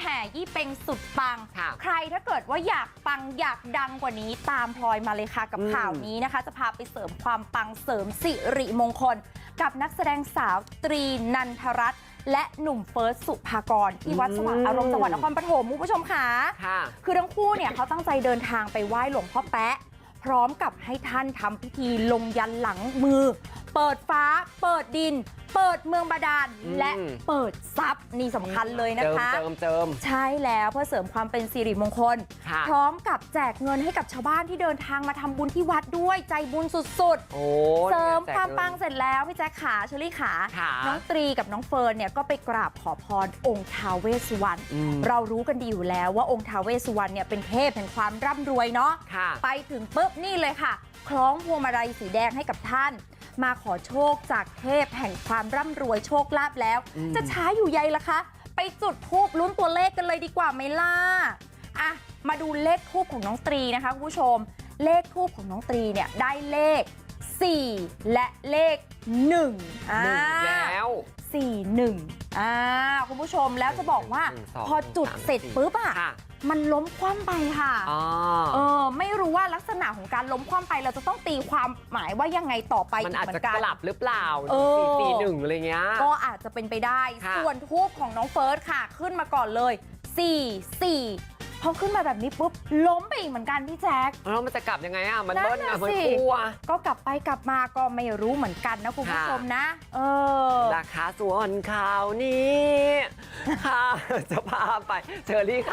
แห่ยี่เป็งสุดปังค่ะใครถ้าเกิดว่าอยากปังอยากดังกว่านี้ตามพลอยมาเลยค่ะกับอืมข่าวนี้นะคะ จะพาไปเสริมความปังเสริมสิริมงคล กับนักแสดงสาวตรีนันทรัตน์และหนุ่มเฟิร์สสุภากร ที่วัดสว่างอารมณ์จังหวัดนครปฐมคุณผู้ชมค่ะค่ะคือทั้งคู่เนี่ยเขาตั้งใจเดินทางไปไหว้หลวงพ่อแป๊ะ พร้อมกับให้ท่านทำพิธีลงยันหลังมือ เปิดฟ้าเปิดดิน เปิดเมืองบาดาลอืมและเปิดทรัพย์นี่สำคัญเลยนะเจิมคะเจิมเจิมใช่แล้วเพื่อเสริมความเป็นสิริมงคลค่ะพร้อมกับแจกเงินให้กับชาวบ้านที่เดินทางมาทำบุญที่วัดด้วยใจบุญสุดๆโอ้เสริมแจกความเงินปังเสร็จแล้วพี่แจ๊คขาเชอรี่ขาค่ะน้องตรีกับน้องเฟิร์นเนี่ยก็ไปกราบขอพรองค์ท้าวเวสสุวรรณอืมเรารู้กันดีอยู่แล้วว่าองค์ท้าวเวสสุวรรณเนี่ยเป็นเทพแห่งความร่ำรวยเนาะค่ะไปถึงปุ๊บนี่เลยค่ะคล้องพวงมาลัยสีแดงให้กับท่าน มาขอโชคจากเทพแห่งความร่ำรวยโชคลาภแล้วอืมจะช้าอยู่ใยล่ะคะ ไปจุดทูบลุ้นตัวเลขกันเลยดีกว่าไหมล่ะอะมาดูเลขทูบของน้องตรีนะคะคุณผู้ชม เลขทูบของน้องตรีเนี่ยได้เลข 4 และเลข1อ่าหนึ่งแล้วสี่หนึ่งอ่าคุณผู้ชมแล้วจะบอกว่าหนึ่งสองพอจุดสามเสร็จสี่ปุ๊บอะค่ะ มันล้มคว่ำไปค่ะอ๋อ เออไม่รู้ว่าลักษณะของการล้มคว่ำไปเราจะต้องตีความหมายว่ายังไงต่อไปมันอีกอาจเหมือจะนกันกลับหรือเปล่าเออสี่สี่หนึ่งอะไรเงี้ย ก็อาจจะเป็นไปได้ ค่ะ ส่วนทูบของน้องเฟิร์สค่ะ ขึ้นมาก่อนเลย 4 4 พอขึ้นมาแบบนี้ปุ๊บล้มไปอีกเหมือนกันพี่แจ๊ค แล้วมันจะกลับยังไงอะ มันนั่นเบิ้ลน่ะอะมันสิคู่อะก็กลับไปกลับมาก็ไม่รู้เหมือนกันนะคุณผู้ค่ะชมนะ เออ ราคาส่วนข่าวนี้ค่ะจะพาไปเชอรี่ค่ะ